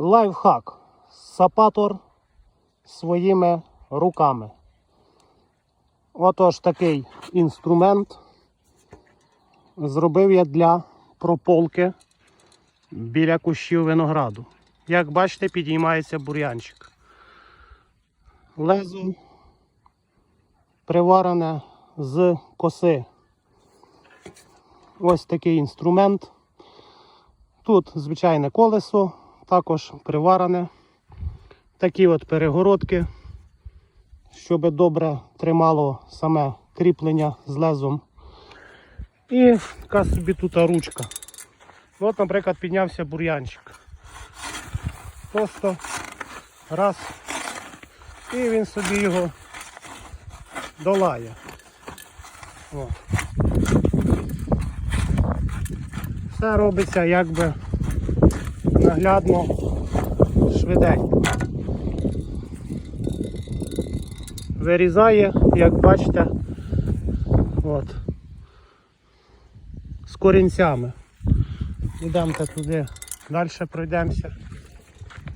Лайфхак. Сапатор своїми руками. Отож такий інструмент зробив я для прополки біля кущів винограду. Як бачите, підіймається бур'янчик. Лезо приварене з коси. Ось такий інструмент. Тут звичайне колесо, також приварене. Такі от перегородки, щоб добре тримало саме кріплення з лезом. І така собі тут ручка. От, наприклад, піднявся бур'янчик. Просто раз. І він собі його долає. О. Все робиться якби наглядно, швиденько. Вирізає, як бачите, от, з корінцями. Йдемо туди, далі пройдемося.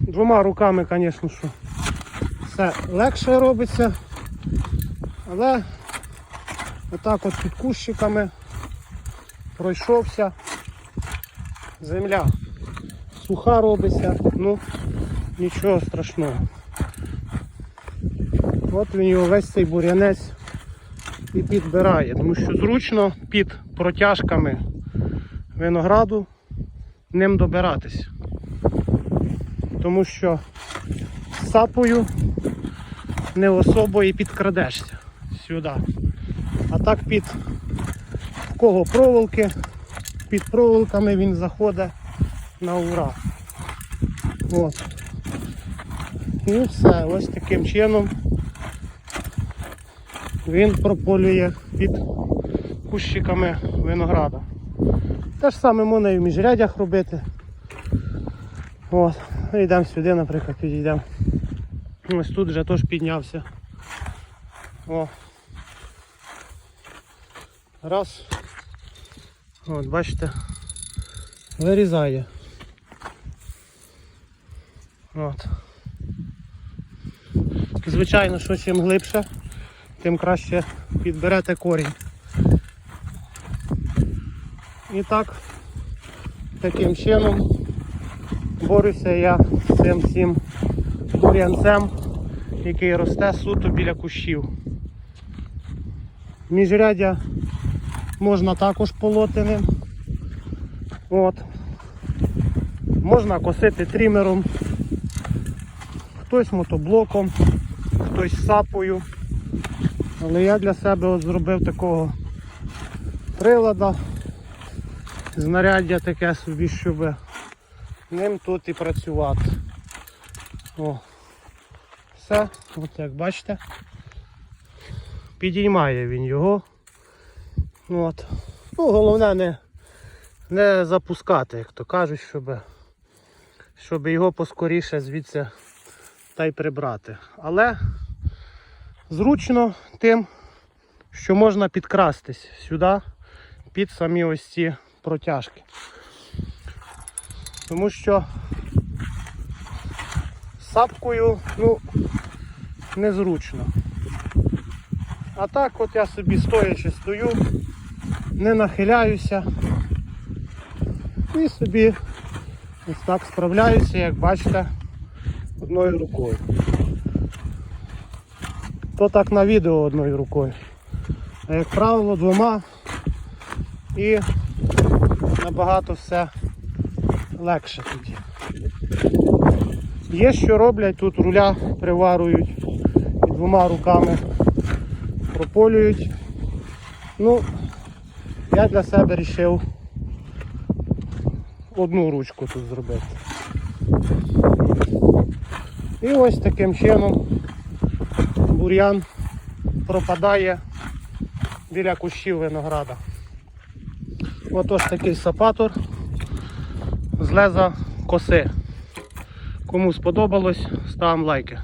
Двома руками, звісно, що все легше робиться, але отак от під кущиками пройшовся. Земля суха робиться, ну нічого страшного. От він його весь цей бур'янець і підбирає, тому що зручно під протяжками винограду ним добиратись. Тому що сапою не особо і підкрадешся сюди. А так під в кого проволоки, під проволоками він заходить на ура. От. І все, ось таким чином він прополює під кущиками винограда. Те ж саме можна і в міжрядях робити. От. Ну, Йдемо сюди, наприклад, підійдемо. Ось тут вже теж піднявся. О. Раз. От, бачите, вирізає. От. Звичайно, що чим глибше, тим краще підберете корінь. І так, таким чином борюся я з цим всім бур'янцем, який росте суто біля кущів. Міжрядя можна також полоти. От. Можна косити трімером, хтось мотоблоком, хтось сапою. Але я для себе от зробив такого прилада, знаряддя таке собі, щоб ним тут і працювати. О. Все, от як бачите, підіймає він його. От. Ну, головне не, не запускати, як то кажуть, щоб, щоб його поскоріше звідси та й прибрати. Але зручно тим, що можна підкрастись сюди під самі ось ці протяжки. Тому що сапкою ну, незручно. А так от я собі стоячи стою, не нахиляюся і собі ось так справляюся, як бачите, одною рукою. То так на відео одною рукою. А як правило двома і набагато все легше тоді. Є що роблять, тут руля приварують і двома руками прополюють. Ну, я для себе вирішив одну ручку тут зробити. І ось таким чином бур'ян пропадає біля кущів винограда. Отож такий сапатор з леза коси. Кому сподобалось, ставимо лайки.